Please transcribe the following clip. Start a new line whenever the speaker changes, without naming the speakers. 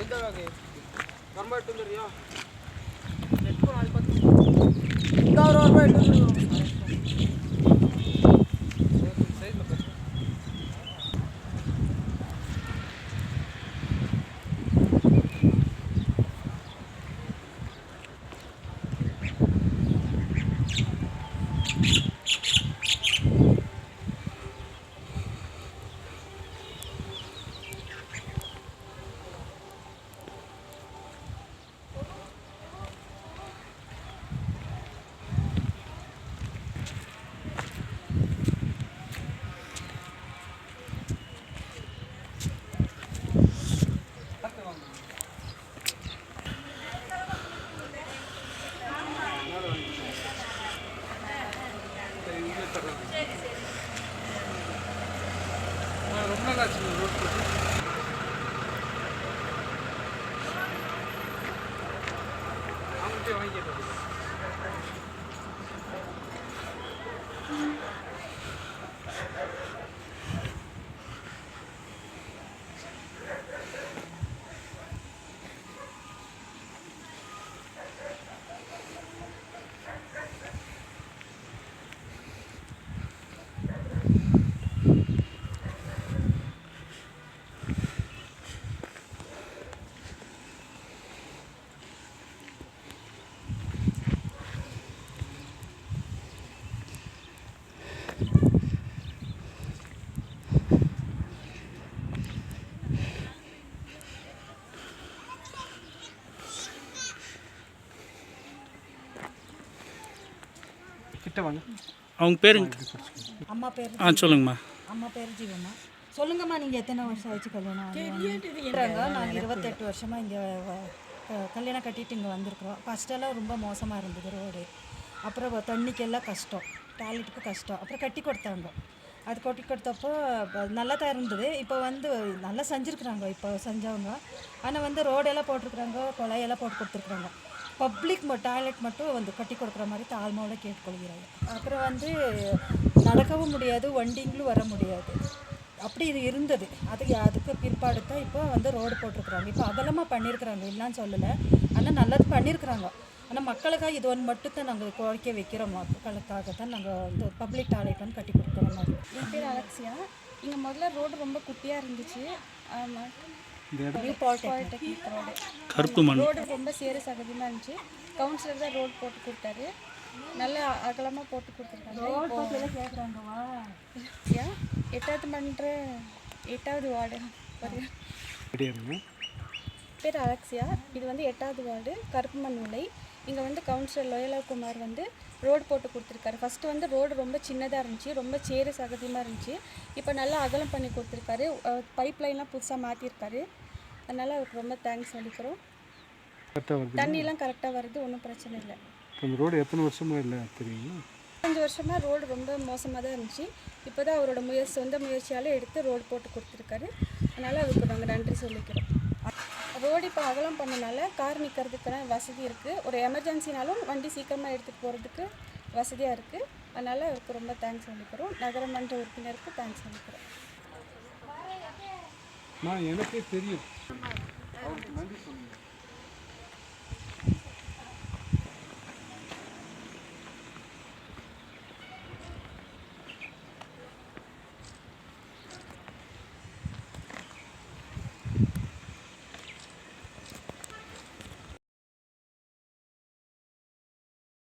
ಎಂತ ಬರ್ಬಾರ್ದು ரொம்ப எட்டு வந்துடுறியா இந்த கிட்ட வாங்க.
அவங்க பேருங்க.
அம்மா பேர்
ஆ சொல்லுங்கம்மா.
அம்மா பேர் ஜீவம்மா. சொல்லுங்கம்மா நீங்கள் எத்தனை வருஷம் ஆச்சு கல்யாணம் ஆகிறாங்க நாங்கள் இருபத்தெட்டு வருஷமாக இங்கே கல்யாணம் கட்டிட்டு இங்கே வந்திருக்கிறோம். ஃபஸ்ட்டெல்லாம் ரொம்ப மோசமாக இருந்தது ரோடு அப்புறம் தண்ணிக்கெல்லாம் கஷ்டம். டாய்லெட்டுக்கு கஷ்டம். அப்புறம் கட்டி கொடுத்தாங்க. அது கட்டி கொடுத்தப்போ நல்லா தான் இருந்தது. இப்போ வந்து நல்லா செஞ்சுருக்குறாங்க. இப்போ செஞ்சவங்க. ஆனால் வந்து ரோடெல்லாம் போட்டிருக்குறாங்க குழையெல்லாம் போட்டு கொடுத்துருக்குறாங்க. பப்ளிக் டாய்லெட் மட்டும் வந்து கட்டி கொடுக்குற மாதிரி தாழ்மையோட கேட்டுக்கொள்கிறாங்க. அப்புறம் வந்து நடக்கவும் முடியாது வண்டிங்களும் வர முடியாது. அப்படி இது இருந்தது. அது அதுக்கு பிற்பாடு தான் இப்போ வந்து ரோடு போட்டிருக்குறாங்க. இப்போ அகலமாக பண்ணியிருக்கிறாங்க இல்லைன்னு சொல்லலை. ஆனால் நல்லது பண்ணியிருக்கிறாங்க ஆனால் மக்களுக்காக இது ஒன்று மட்டும் தான் நாங்கள் கோரிக்கை வைக்கிறோம். மக்களுக்காக தான் நாங்கள் வந்து பப்ளிக் டாய்லெட் வந்து கட்டி கொடுக்குற மாதிரி
என் பேர் அலெக்சியா. இங்கே முதல்ல ரோடு ரொம்ப குட்டியாக இருந்துச்சு.
கருப்பு மண்.
ரோடு ரொம்ப சேர சகதியமாக இருந்துச்சு. கவுன்சிலர் தான் ரோடு போட்டு கொடுத்தாரு. நல்லா அகலமாக போட்டு கொடுத்துருக்காங்க. எட்டாவது பண்ணுற எட்டாவது வார்டு. பேர் அலெக்சியா இது வந்து எட்டாவது வார்டு. கருப்புமண் விலை இங்கே வந்து கவுன்சிலர் லோயலா குமார் வந்து ரோடு போட்டு கொடுத்துருக்காரு. ஃபஸ்ட்டு வந்து ரோடு ரொம்ப சின்னதாக இருந்துச்சு ரொம்ப சேரு சகதியமாக இருந்துச்சு. இப்போ நல்லா அகலம் பண்ணி கொடுத்துருக்காரு. பைப் லைன்லாம் புதுசாக மாற்றிருக்காரு அதனால் அவருக்கு ரொம்ப தேங்க்ஸ் சொல்லிக்கிறோம். தண்ணியெலாம் கரெக்டாக வருது ஒன்றும் பிரச்சனை இல்லை.
ரோடு எத்தனை வருஷமாக இல்லை தெரியுங்களா
அஞ்சு வருஷமாக ரோடு ரொம்ப மோசமாக தான் இருந்துச்சு. இப்போ தான் அவரோட முயற்சி சொந்த முயற்சியால் எடுத்து ரோடு போட்டு கொடுத்துருக்காரு. அதனால் அவருக்கு நாங்கள் நன்றி சொல்லிக்கிறோம். ரோடு இப்போ அகலம் பண்ணனால கார் நிற்கிறதுக்கான வசதி இருக்குது ஒரு எமர்ஜென்சினாலும் வண்டி சீக்கிரமாக எடுத்துகிட்டு போகிறதுக்கு வசதியாக இருக்குது அதனால் அவருக்கு ரொம்ப தேங்க்ஸ் சொல்லிக்கிறோம். நகரமன்ற உறுப்பினருக்கு தேங்க்ஸ் சொல்லிக்கிறோம்.
நான் எனக்கே தெரியும். நன்றி சொல்லுங்கள்